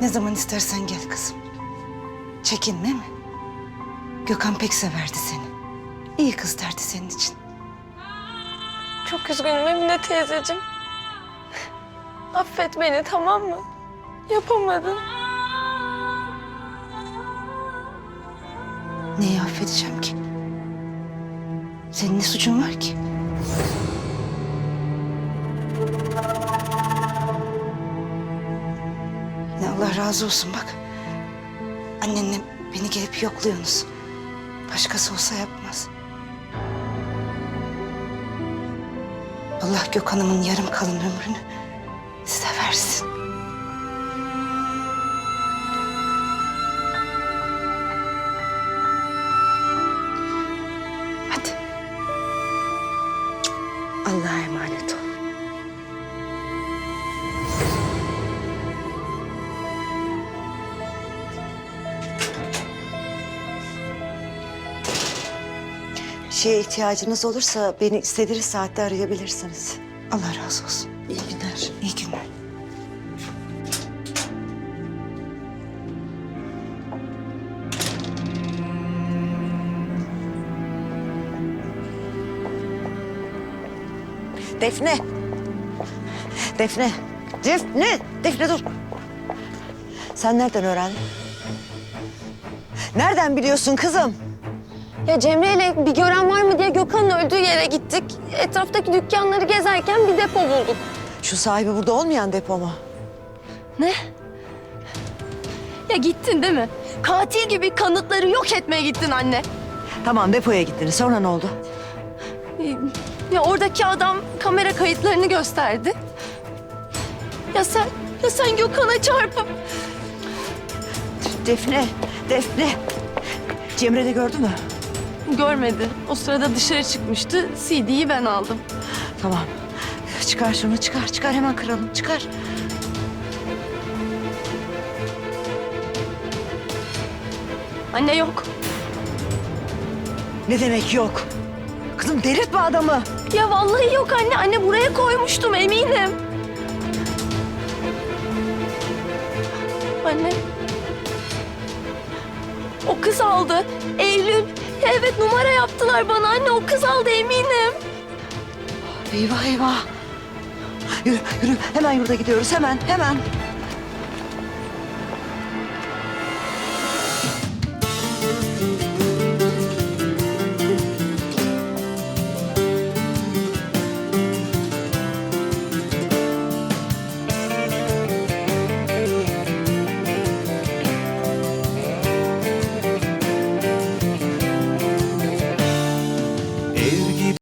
Ne zaman istersen gel kızım. Çekinme mi? Gökhan pek severdi seni. İyi kız derdi senin için. Çok üzgünüm Emine teyzeciğim. Affet beni tamam mı? Yapamadım. Neyi affedeceğim ki? Senin ne suçun var ki? Razı olsun bak. Annenle beni gelip yokluyorsunuz. Başkası olsa yapmaz. Allah Gökhan'ımın yarım kalın ömrünü size versin. Şeye ihtiyacınız olursa beni istediğiniz saatte arayabilirsiniz. Allah razı olsun. İyi günler. İyi günler. Defne. Defne. Defne. Defne dur. Sen nereden öğrendin? Nereden biliyorsun kızım? Ya Cemre ile bir gören var mı diye Gökhan'ın öldüğü yere gittik. Etraftaki dükkanları gezerken bir depo bulduk. Şu sahibi burada olmayan depo mu? Ne? Ya gittin değil mi? Katil gibi kanıtları yok etmeye gittin anne. Tamam depoya gittiniz. Sonra ne oldu? Ee, Ya oradaki adam kamera kayıtlarını gösterdi. Ya sen, ya sen Gökhan'a çarpıp... Defne. Defne. Cemre de gördü mü? Görmedi. O sırada dışarı çıkmıştı. CD'yi ben aldım. Tamam. Çıkar şunu çıkar. Çıkar hemen kıralım. Çıkar. Anne yok. Ne demek yok? Kızım delirtme adamı. Ya vallahi yok anne. Anne buraya koymuştum eminim. Anne. O kız aldı. Eylül. Evet numara yaptılar bana anne. O kız aldı eminim. Eyvah eyvah. Yürü yürü hemen yurda gidiyoruz hemen hemen.